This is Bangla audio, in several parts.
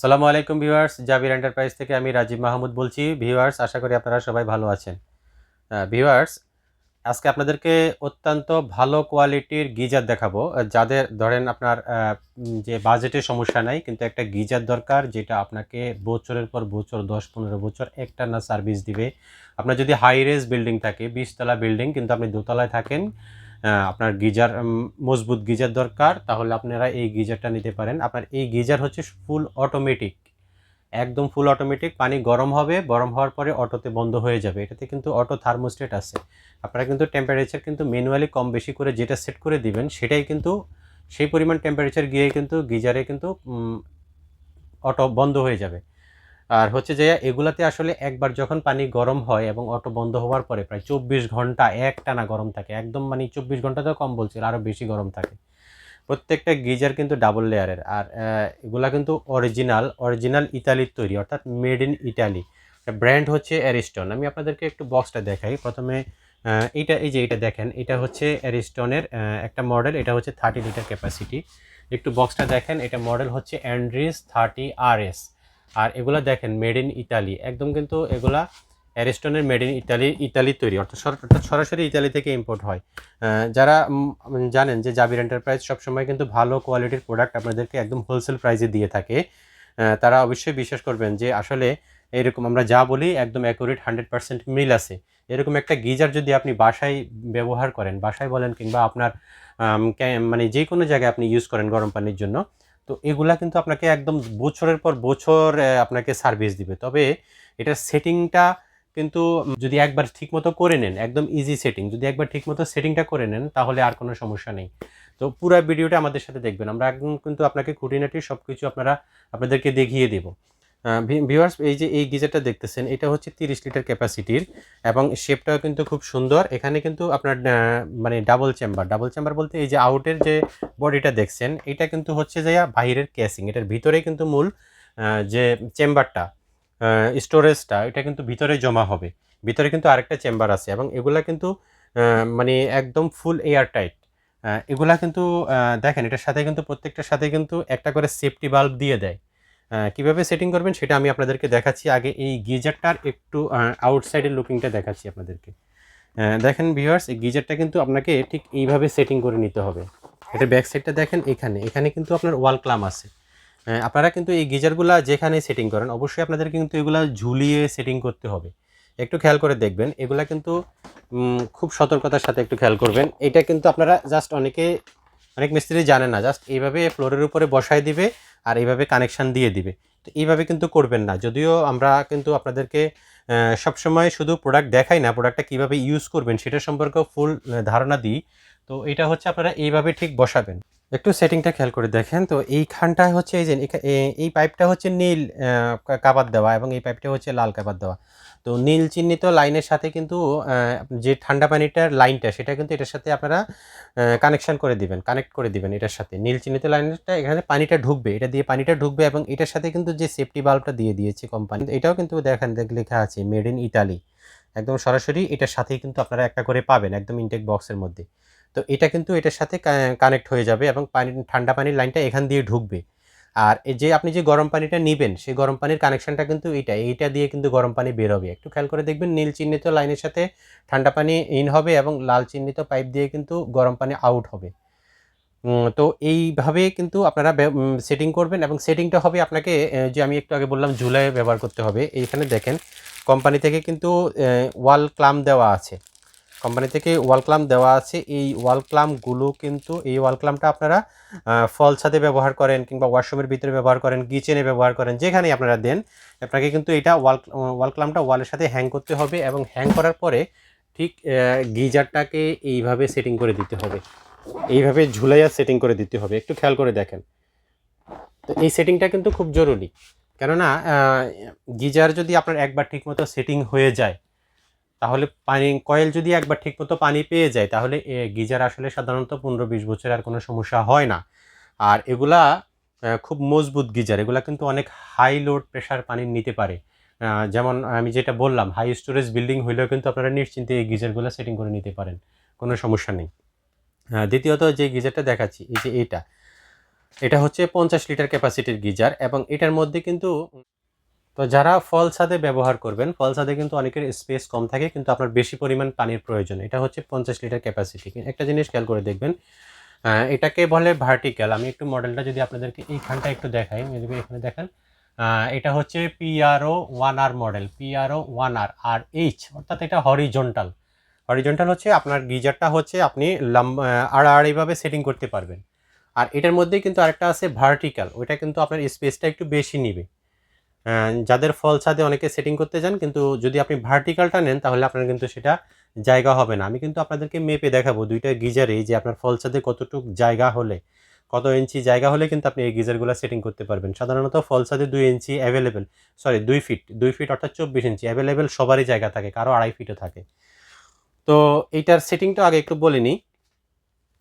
সালামু আলাইকুম ভিউয়ার্স, জাবির এন্টারপ্রাইজ থেকে আমি রাজীব মাহমুদ বলছি। ভিউয়ার্স, আশা করি আপনারা সবাই ভালো আছেন। ভিউয়ার্স, আজকে আপনাদেরকে অত্যন্ত ভালো কোয়ালিটির গিজার দেখাবো। যাদের ধরেন আপনার যে বাজেটের সমস্যা নাই, কিন্তু একটা গিজার দরকার যেটা আপনাকে বছরের পর বছর, দশ, পনেরো বছর একটা না সার্ভিস দিবে। আপনার যদি হাই রেজ বিল্ডিং থাকে, বিশতলা বিল্ডিং কিন্তু আপনি দোতলায় থাকেন আপনার গিজার মজবুত গিজার দরকার, তাহলে আপনারা এই গিজারটা নিতে পারেন। আপনার এই গিজার হচ্ছে ফুল অটোমেটিক। একদম ফুল অটোমেটিক, পানি গরম হবে, গরম হওয়ার পরে অটোতে বন্ধ হয়ে যাবে। এটাতে কিন্তু অটো থার্মোস্টেট আছে। আপনারা কিন্তু টেম্পারেচার কিন্তু ম্যানুয়ালি কম বেশি করে যেটা সেট করে দিবেন, সেটাই কিন্তু সেই পরিমাণ টেম্পারেচার গিয়ে কিন্তু গিজারে কিন্তু অটো বন্ধ হয়ে যাবে। আর হচ্ছে যে এগুলাতে আসলে একবার যখন পানি গরম হয় এবং অটো বন্ধ হওয়ার পরে প্রায় চব্বিশ ঘণ্টা এক টানা গরম থাকে, একদম মানে চব্বিশ ঘণ্টা তো কম বলছিল আরও বেশি গরম থাকে। প্রত্যেকটা গিজার কিন্তু ডাবল লেয়ারের আর এগুলা কিন্তু অরিজিনাল অরিজিনাল ইতালির তৈরি, অর্থাৎ মেড ইন ইটালি ব্র্যান্ড হচ্ছে অ্যারিস্টন আমি আপনাদেরকে একটু বক্সটা দেখাই। প্রথমে এইটা, এই যে এটা দেখেন, এটা হচ্ছে অ্যারিস্টনের একটা মডেল এটা হচ্ছে থার্টি লিটার ক্যাপাসিটি একটু বক্সটা দেখেন, এটা মডেল হচ্ছে অ্যান্ড্রিস থার্টি আর এস আর এগুলা দেখেন মেড ইন ইতালি একদম কিন্তু এগুলা অ্যারিস্টনের মেড ইন ইতালি ইতালির তৈরি। অর্থাৎ সর- অর্থাৎ সরাসরি ইতালি থেকে ইম্পোর্ট হয়। যারা জানেন যে জাবির এন্টারপ্রাইজ সবসময় কিন্তু ভালো কোয়ালিটির প্রোডাক্ট আপনাদেরকে একদম হোলসেল প্রাইসে দিয়ে থাকে। তারা অবশ্যই বিশ্বাস করবেন যে আসলে এরকম আমরা যা বলি একদম অ্যাকুরেট হান্ড্রেড পার্সেন্ট মিল আছে। এরকম একটা গিজার যদি আপনি বাসায় ব্যবহার করেন, বাসায় বলেন কিংবা আপনার মানে যে কোনো জায়গায় আপনি ইউজ করেন গরম পানির জন্য তো এগুলা কিন্তু আপনাকে একদম বছরের পর বছর আপনাকে সার্ভিস দিবে। তবে এটার সেটিংটা কিন্তু যদি একবার ঠিকমতো করে নেন, একদম ইজি সেটিং যদি একবার ঠিকমতো সেটিংটা করে নেন, তাহলে আর কোনো সমস্যা নেই। তো পুরো ভিডিওটা আমাদের সাথে দেখবেন। আমরা একদম কিন্তু আপনাকে খুঁটিনাটি সব কিছু আপনারা, আপনাদেরকে দেখিয়ে দেবো। ভিউয়ার্স এই যে এই গিজারটা দেখতেছেন, এটা হচ্ছে তিরিশ লিটার ক্যাপাসিটির এবং শেপটাও কিন্তু খুব সুন্দর। এখানে কিন্তু আপনার মানে ডাবল চেম্বার ডাবল চেম্বার বলতে এই যে আউটের যে বডিটা দেখছেন, এটা কিন্তু হচ্ছে যে বাইরের ক্যাসিং এটার ভিতরে কিন্তু মূল যে চেম্বারটা স্টোরেজটা এটা কিন্তু ভিতরে জমা হবে। ভিতরে কিন্তু আরেকটা চেম্বার আছে এবং এগুলা কিন্তু মানে একদম ফুল এয়ার টাইট এগুলা কিন্তু দেখেন এটার সাথে কিন্তু প্রত্যেকটার সাথে কিন্তু একটা করে সেফটি বাল্ব দিয়ে দেয়। কীভাবে সেটিং করবেন সেটা আমি আপনাদেরকে দেখাচ্ছি। আগে এই গিজারটার একটু আউটসাইডের লুকিংটা দেখাচ্ছি আপনাদেরকে। দেখেন ভিউয়ার্স এই গিজারটা কিন্তু আপনাকে ঠিক এইভাবে সেটিং করে নিতে হবে। এটা ব্যাক সাইডটা দেখেন, এখানে। এখানে কিন্তু আপনার ওয়াল ক্লাম আছে। আপনারা কিন্তু এই গিজারগুলা যেখানে সেটিং করেন, অবশ্যই আপনাদের কিন্তু এগুলা ঝুলিয়ে সেটিং করতে হবে। একটু খেয়াল করে দেখবেন, এগুলা কিন্তু খুব সতর্কতার সাথে একটু খেয়াল করবেন। এটা কিন্তু আপনারা জাস্ট অনেকে অনেক মিস্ত্রি জানে না জাস্ট এইভাবে ফ্লোরের উপরে বসায় দিবে আর এইভাবে কানেকশান দিয়ে দিবে। তো এইভাবে কিন্তু করবেন না। যদিও আমরা কিন্তু আপনাদেরকে সবসময় শুধু প্রোডাক্ট দেখাই না প্রোডাক্টটা কীভাবে ইউজ করবেন সেটা সম্পর্কেও ফুল ধারণা দিই। তো এটা হচ্ছে আপনারা এইভাবে ঠিক বসাবেন। একটু সেটিংটা খেয়াল করে দেখেন। তো এইখানটায় হচ্ছে এই যে, এই পাইপটা হচ্ছে নীল কাবার দেওয়া এবং এই পাইপটা হচ্ছে লাল কাবার দেওয়া। তো নীল চিহ্নিত লাইনের সাথে কিন্তু যে ঠান্ডা পানিটার লাইনটা, সেটা কিন্তু এটার সাথে আপনারা কানেকশন করে দিবেন কানেক্ট করে দিবেন এটার সাথে। নীল চিহ্নিত লাইনটা এখানে পানিটা ঢুকবে, এটা দিয়ে পানিটা ঢুকবে এবং এটার সাথে কিন্তু যে সেফটি বাল্বটা দিয়ে দিয়েছে কোম্পানি এটাও কিন্তু দেখেন, দেখ, লেখা আছে মেড ইন ইটালি একদম সরাসরি এটার সাথেই কিন্তু আপনারা একটা করে পাবেন, একদম ইনটেক বক্সের মধ্যে। তো এটা কিন্তু এটার সাথে কানেক্ট হয়ে যাবে এবং পানি, ঠান্ডা পানির লাইনটা এখান দিয়ে ঢুকবে। আর যে আপনি যে গরম পানিটা নেবেন, সেই গরম পানির কানেকশনটা কিন্তু এইটা এইটা দিয়ে কিন্তু গরম পানি বের হবে একটু খেয়াল করে দেখবেন নীল চিহ্নিত লাইনের সাথে ঠান্ডা পানি ইন হবে এবং লাল চিহ্নিত পাইপ দিয়ে কিন্তু গরম পানি আউট হবে। তো এইভাবে কিন্তু আপনারা সেটিং করবেন এবং সেটিংটা হবে আপনাকে যে আমি একটু আগে বললাম ঝুলায় ব্যবহার করতে হবে। এইখানে দেখেন কোম্পানি থেকে কিন্তু ওয়াল ক্লাম দেওয়া আছে। কোম্পানি থেকে ওয়াল ক্লাম দেওয়া আছে। এই ওয়াল ক্লামগুলো কিন্তু, এই ওয়াল ক্লামটা আপনারা ফল ছাদে ব্যবহার করেন কিংবা ওয়াশরুমের ভিতরে ব্যবহার করেন কিচেনে ব্যবহার করেন, যেখানেই আপনারা দেন, আপনাকে কিন্তু এটা ওয়াল ওয়াল ক্লামটা ওয়ালের সাথে হ্যাং করতে হবে এবং হ্যাং করার পরে ঠিক গিজারটাকে এইভাবে সেটিং করে দিতে হবে। এইভাবে ঝুলাইয়া সেটিং করে দিতে হবে। একটু খেয়াল করে দেখেন। তো এই সেটিংটা কিন্তু খুব জরুরি। কেননা গিজার যদি আপনার একবার ঠিকমতো সেটিং হয়ে যায় তাহলে পানি, কয়েল যদি একবার ঠিকমতো পানি পেয়ে যায়, তাহলে গিজার আসলে সাধারণত পনেরো বিশ বছর আর কোনো সমস্যা হয় না। আর এগুলা খুব মজবুত গিজার, এগুলা কিন্তু অনেক হাই লোড প্রেশার পানি নিতে পারে। যেমন আমি যেটা বললাম হাই স্টোরেজ বিল্ডিং হইলেও কিন্তু আপনারা নিশ্চিন্তে এই গিজারগুলো সেটিং করে নিতে পারেন, কোনো সমস্যা নেই। দ্বিতীয়ত যে গিজারটা দেখাচ্ছি, এই যে এটা এটা হচ্ছে পঞ্চাশ লিটার ক্যাপাসিটির গিজার এবং এটার মধ্যে কিন্তু তো যারা ফল ছাদে ব্যবহার করবেন, ফল ছাদে কিন্তু অনেকের স্পেস কম থাকে, কিন্তু আপনার বেশি পরিমাণ পানির প্রয়োজন। এটা হচ্ছে পঞ্চাশ লিটার ক্যাপাসিটি একটা জিনিস খেয়াল করে দেখবেন এটাকে বলে ভার্টিক্যাল আমি একটু মডেলটা যদি আপনাদেরকে এইখানটা একটু দেখাই যদি এখানে দেখেন এটা হচ্ছে PRO one R model PRO one R R H অর্থাৎ এটা হরিজন্টাল হরিজন্টাল হচ্ছে আপনার গিজারটা হচ্ছে আপনি লম্বা আড়াআড়িভাবে সেটিং করতে পারবেন। আর এটার মধ্যেই কিন্তু আরেকটা আছে ভার্টিক্যাল ওইটা কিন্তু আপনার স্পেসটা একটু বেশি নিবে। যাদের ফল ছাদে অনেকে সেটিং করতে যান, কিন্তু যদি আপনি ভার্টিক্যালটা নেন, তাহলে আপনার কিন্তু সেটা জায়গা হবে না। আমি কিন্তু আপনাদেরকে মেপে দেখাবো দুইটা গিজারে যে আপনার ফল ছাদে কতটুকু জায়গা হলে, কত ইঞ্চি জায়গা হলে কিন্তু আপনি এই গিজারগুলো সেটিং করতে পারবেন। সাধারণত ফল ছাদে দুই ইঞ্চি অ্যাভেলেবেল সরি দুই ফিট দুই ফিট অর্থাৎ চব্বিশ ইঞ্চি অ্যাভেলেবেল সবারই জায়গা থাকে, কারও আড়াই ফিটও থাকে। তো এইটার সেটিংটা আগে একটু বলে নিই।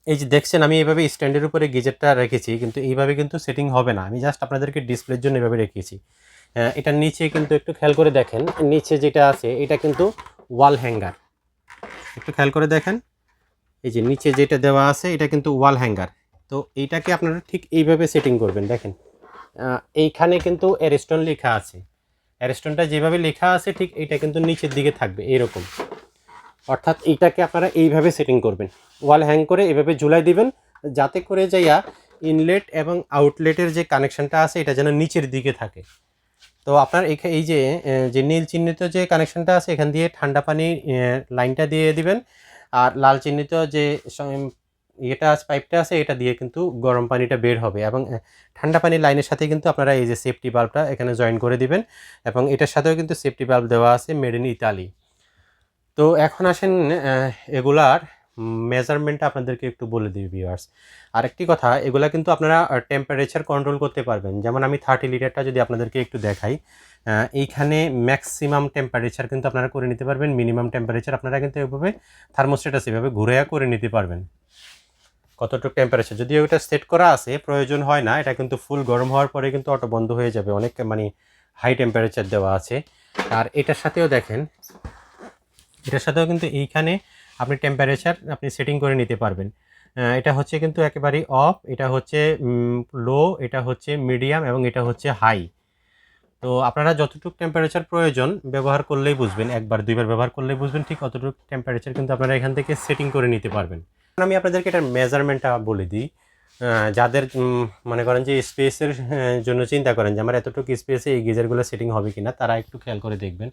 এই যে দেখছেন, আমি এইভাবে স্ট্যান্ডের উপরে গিজারটা রেখেছি, কিন্তু এইভাবে কিন্তু সেটিং হবে না। আমি জাস্ট আপনাদেরকে ডিসপ্লের জন্য এভাবে রেখেছি। এটার নিচে কিন্তু একটু খেয়াল করে দেখেন। নিচে যেটা আছে, এটা কিন্তু ওয়াল হ্যাঙ্গার। একটু খেয়াল করে দেখেন। এই যে নিচে যেটা দেওয়া আছে, এটা কিন্তু ওয়াল হ্যাঙ্গার। তো এইটাকে আপনারা ঠিক এইভাবে সেটিং করবেন, দেখেন। এইখানে কিন্তু অ্যারেস্টন লেখা আছে। অ্যারেস্টনটা যেভাবে লেখা আছে, ঠিক এটা কিন্তু নিচের দিকে থাকবে, এরকম। অর্থাৎ এইটাকে আপনারা এইভাবে সেটিং করবেন। ওয়াল হ্যাং করে এভাবে ঝুলাই দিবেন, যাতে করে যাইয়া ইনলেট এবং আউটলেটের যে কানেকশনটা আছে, এটা যেন নিচের দিকে থাকে। তো আপনার এই যে যে নীল চিহ্নিত যে কানেকশনটা আছে, এখান দিয়ে ঠান্ডা পানি লাইনটা দিয়ে দিবেন। আর লাল চিহ্নিত যে আছে পাইপটা আছে, এটা দিয়ে কিন্তু গরম পানিটা বের হবে। এবং ঠান্ডা পানির লাইনের সাথে কিন্তু আপনারা এই যে সেফটি বাল্বটা এখানে জয়েন করে দিবেন। এবং এটার সাথেও কিন্তু সেফটি বাল্ব দেওয়া আছে মেড ইন ইতালি তো এখন আসেন এগুলার মেজারমেন্টটা আপনাদেরকে একটু বলে দিই ভিউয়ার্স আরেকটি কথা, এগুলা কিন্তু আপনারা টেম্পারেচার কন্ট্রোল করতে পারবেন। যেমন আমি থার্টি লিটারটা যদি আপনাদেরকে একটু দেখাই এইখানে ম্যাক্সিমাম টেম্পারেচার কিন্তু আপনারা করে নিতে পারবেন। মিনিমাম টেম্পারেচার আপনারা কিন্তু এভাবে থার্মোস্টেটাস এভাবে ঘুরে করে নিতে পারবেন। কতটুকু টেম্পারেচার যদিও এটা সেট করা আছে, প্রয়োজন হয় না। এটা কিন্তু ফুল গরম হওয়ার পরে কিন্তু অটো বন্ধ হয়ে যাবে। অনেক মানে হাই টেম্পারেচার দেওয়া আছে। আর এটার সাথেও দেখেন, এটার সাথেও কিন্তু এইখানে আপনি টেম্পারেচার আপনি সেটিং করে নিতে পারবেন। এটা হচ্ছে কিন্তু একেবারেই অফ এটা হচ্ছে লো এটা হচ্ছে মিডিয়াম এবং এটা হচ্ছে হাই তো আপনারা যতটুকু টেম্পারেচার প্রয়োজন ব্যবহার করলেই বুঝবেন, একবার, দুইবার ব্যবহার করলেই বুঝবেন, ঠিক অতটুকু টেম্পারেচার কিন্তু আপনারা এখান থেকে সেটিং করে নিতে পারবেন। আমি আপনাদেরকে এটার মেজারমেন্টটা বলে দিই। যাদের মনে করেন যে স্পেসের জন্য চিন্তা করেন যে আমার এতটুকু স্পেসে এই গিজারগুলো সেটিং হবে কি না তারা একটু খেয়াল করে দেখবেন।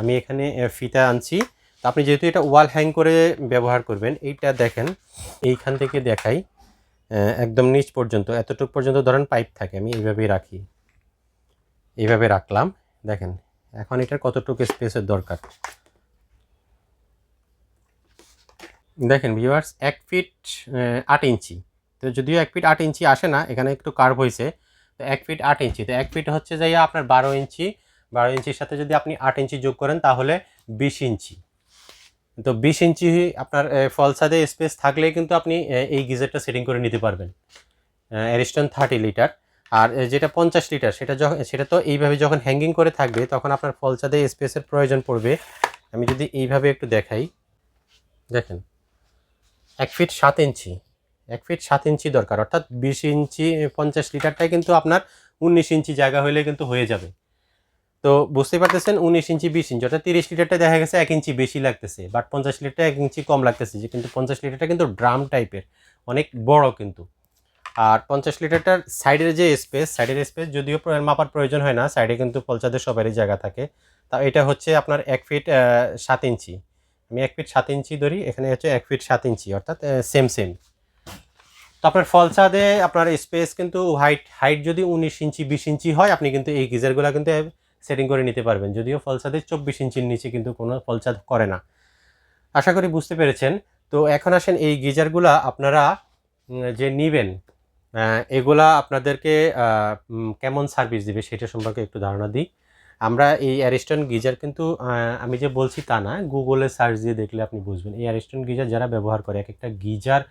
আমি এখানে ফিতা আনছি। আপনি যেহেতু এটা ওয়াল হ্যাং করে ব্যবহার করবেন, এইটা দেখেন, এইখান থেকে দেখাই একদম নিচ পর্যন্ত, এতটুকু পর্যন্ত ধরেন পাইপ থাকে, আমি এইভাবেই রাখি। এইভাবে রাখলাম, দেখেন, এখন এটার কতটুকু স্পেসের দরকার। দেখেন ভিউয়ার্স এক ফিট আট ইঞ্চি। তো যদিও এক ফিট আট ইঞ্চি আসে না, এখানে একটু কার্ভ হয়েছে, তো এক ফিট আট ইঞ্চি, তো এক ফিট হচ্ছে যাইয়া আপনার বারো ইঞ্চি, বারো ইঞ্চির সাথে যদি আপনি আট ইঞ্চি যোগ করেন, তাহলে বিশ ইঞ্চি। তো বিশ ইঞ্চি আপনার ফল ছাদে স্পেস থাকলে কিন্তু আপনি এই গিজারটা সেটিং করে নিতে পারবেন। অ্যারিস্টন থার্টি লিটার আর যেটা পঞ্চাশ লিটার সেটা যখন সেটা তো এইভাবে যখন হ্যাঙ্গিং করে থাকবে তখন আপনার ফল ছাদে স্পেসের প্রয়োজন পড়বে। আমি যদি এইভাবে একটু দেখাই, দেখেন, এক ফিট সাত ইঞ্চি, এক ফিট সাত ইঞ্চি দরকার। অর্থাৎ বিশ ইঞ্চি, পঞ্চাশ লিটারটাই কিন্তু আপনার উনিশ ইঞ্চি জায়গা হলে কিন্তু হয়ে যাবে। তো বুঝতে পারতেছেন উনিশ ইঞ্চি, বিশ ইঞ্চি, অর্থাৎ তিরিশ লিটারটা দেখা গেছে এক ইঞ্চি বেশি লাগতেছে বাট পঞ্চাশ লিটার এক ইঞ্চি কম লাগতেছে যে, কিন্তু পঞ্চাশ লিটারটা কিন্তু ড্রাম টাইপের, অনেক বড় কিন্তু। আর পঞ্চাশ লিটারটার সাইডের যে স্পেস, সাইডের স্পেস যদিও মাপার প্রয়োজন হয় না, সাইডে কিন্তু পলচাদের সবারই জায়গা থাকে। তা এটা হচ্ছে আপনার এক ফিট সাত ইঞ্চি। আমি এক ফিট সাত ইঞ্চি ধরি, এখানে হচ্ছে এক ফিট সাত ইঞ্চি, অর্থাৎ সেম সেম তো আপনার ফল ছাদে আপনার স্পেস কিন্তু হাইট হাইট যদি উনিশ ইঞ্চি, বিশ ইঞ্চি হয়, আপনি কিন্তু এই গিজারগুলো কিন্তু সেটিং করে নিতে পারবেন। যদিও ফলসাদের চব্বিশ ইঞ্চির নিচে কিন্তু কোনো ফল ছাদ করে না। আশা করি বুঝতে পেরেছেন। তো এখন আসেন এই গিজারগুলা আপনারা যে নিবেন এগুলা আপনাদেরকে কেমন সার্ভিস দিবে সেটা সম্পর্কে একটু ধারণা দিই। আমরা এই অ্যারিস্টন গিজার কিন্তু আমি যে বলছি তা না, গুগলে সার্চ দিয়ে দেখলে আপনি বুঝবেন। এই অ্যারিস্টন গিজার যারা ব্যবহার করে এক একটা গিজার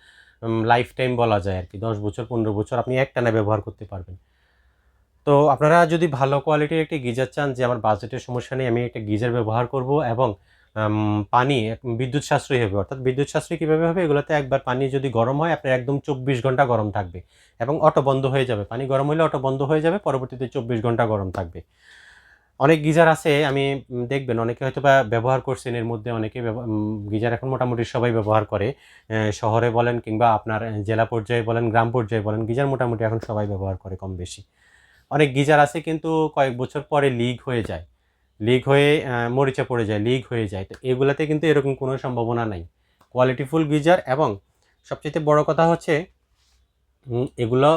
লাইফ টাইম বলা যায় আর কি, দশ বছর, পনেরো বছর আপনি একটানা ব্যবহার করতে পারবেন। তো আপনারা যদি ভালো কোয়ালিটির একটি গিজার চান, যে আমার বাজেটের সমস্যা নেই, আমি একটা গিজার ব্যবহার করব এবং পানি বিদ্যুৎ সাশ্রয়ী হবে। অর্থাৎ বিদ্যুৎ সাশ্রয়ী কীভাবে হবে? এগুলোতে একবার পানি যদি গরম হয়, আপনার একদম চব্বিশ ঘণ্টা গরম থাকবে এবং অটো বন্ধ হয়ে যাবে। পানি গরম হলে অটো বন্ধ হয়ে যাবে, পরবর্তীতে চব্বিশ ঘণ্টা গরম থাকবে। অনেক গিজার আছে, আমি দেখবেন অনেকে হয়তো বা ব্যবহার করছেন এর মধ্যে, অনেকে গিজার এখন মোটামুটি সবাই ব্যবহার করে। শহরে বলেন কিংবা আপনার জেলা পর্যায়ে বলেন, গ্রাম পর্যায়ে বলেন, গিজার মোটামুটি এখন সবাই ব্যবহার করে কম বেশি। অনেক গিজার আছে কিন্তু কয়েক বছর পরে লিক হয়ে যায়। লিক হয়ে মরিচা পড়ে যায়, লিক হয়ে যায়। তো এগুলাতে কিন্তু এরকম কোনো সম্ভাবনা নাই। কোয়ালিটিফুল গিজার এবং সবচেয়ে বড় কথা হচ্ছে এগুলো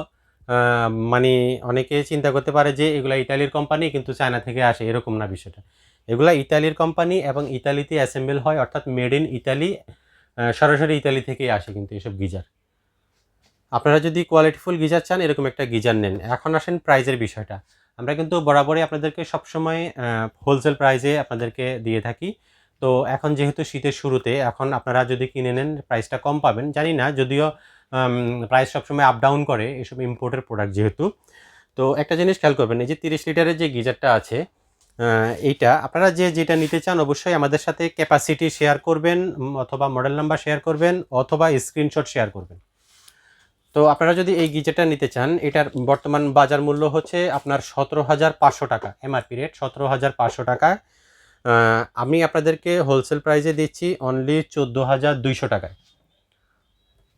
মানে অনেকে চিন্তা করতে পারে যে এগুলো ইতালির কোম্পানি কিন্তু চায়না থেকে আসে, এরকম না বিষয়টা। এগুলো ইতালির কোম্পানি এবং ইতালিতে অ্যাসেম্বল হয়, অর্থাৎ মেড ইন ইতালি সরাসরি ইতালি থেকেই আসে কিন্তু এসব গিজার। আপনারা যদি কোয়ালিটিফুল গিজার চান, এরকম একটা গিজার নেন। এখন আসেন প্রাইজের বিষয়টা। আমরা কিন্তু বরাবরই আপনাদেরকে সবসময় হোলসেল প্রাইজে আপনাদেরকে দিয়ে থাকি। তো এখন যেহেতু শীতের শুরুতে, এখন আপনারা যদি কিনে নেন প্রাইসটা কম পাবেন। জানি না, যদিও প্রাইস সবসময় আপ ডাউন করে এসব ইম্পোর্টের প্রোডাক্ট যেহেতু। তো একটা জিনিস খেয়াল করবেন, এই যে তিরিশ লিটারের যে গিজারটা আছে এইটা আপনারা যে যেটা নিতে চান, অবশ্যই আমাদের সাথে ক্যাপাসিটি শেয়ার করবেন অথবা মডেল নাম্বার শেয়ার করবেন, অথবা স্ক্রিনশট শেয়ার করবেন। তো আপনারা যদি এই গিজারটা নিতে চান, এটার বর্তমান বাজার মূল্য হচ্ছে আপনার সতেরো হাজার পাঁচশো টাকা এমআরপি রেট সতেরো হাজার পাঁচশো টাকা। আমি আপনাদেরকে হোলসেল প্রাইসে দিচ্ছি অনলি চোদ্দ হাজার দুইশো টাকায়।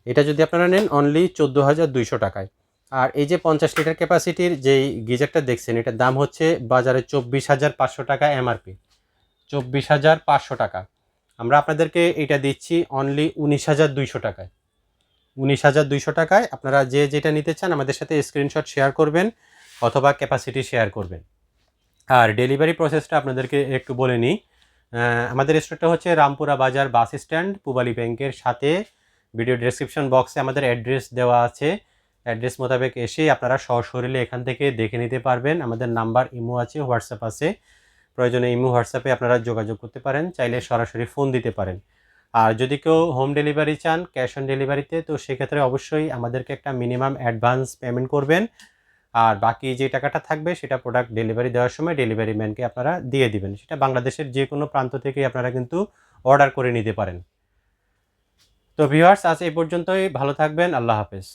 এটা যদি আপনারা নেন অনলি চোদ্দ হাজার দুইশো টাকায়। আর এই যে পঞ্চাশ লিটার ক্যাপাসিটির যেই গিজারটা দেখছেন, এটার দাম হচ্ছে বাজারে চব্বিশ হাজার পাঁচশো টাকা এমআরপি চব্বিশ হাজার পাঁচশো টাকা। আমরা আপনাদেরকে এটা দিচ্ছি অনলি উনিশ হাজার দুইশো টাকায়। উনিশ হাজার দুইশো টাকায় আপনারা যে যেটা নিতে চান আমাদের সাথে স্ক্রিনশট শেয়ার করবেন অথবা ক্যাপাসিটি শেয়ার করবেন। আর ডেলিভারি প্রসেসটা আপনাদেরকে একটু বলে নিই। আমাদের স্টোরটা হচ্ছে রামপুরা বাজার বাস স্ট্যান্ড পুবালি ব্যাংকের সাথে। ভিডিও ডেসক্রিপশন বক্সে আমাদের অ্যাড্রেস দেওয়া আছে। অ্যাড্রেস মোতাবেক এসে আপনারা সশরীরে এখান থেকে দেখে নিতে পারবেন। আমাদের নাম্বার ইমো আছে, হোয়াটসঅ্যাপ আছে। প্রয়োজনে ইমো, হোয়াটসঅ্যাপে আপনারা যোগাযোগ করতে পারেন। চাইলে সরাসরি ফোন দিতে পারেন। আর যদি কেউ হোম ডেলিভারি চান ক্যাশ অন ডেলিভারিতে তো সেক্ষেত্রে অবশ্যই আমাদেরকে একটা মিনিমাম অ্যাডভান্স পেমেন্ট করবেন। আর বাকি যে টাকাটা থাকবে, সেটা প্রোডাক্ট ডেলিভারি দেওয়ার সময় ডেলিভারি ম্যানকে আপনারা দিয়ে দিবেন। সেটা বাংলাদেশের যে কোনো প্রান্ত থেকে আপনারা কিন্তু অর্ডার করে নিতে পারেন। তো ভিউয়ার্স আজ এই পর্যন্তই। ভালো থাকবেন। আল্লাহ হাফেজ।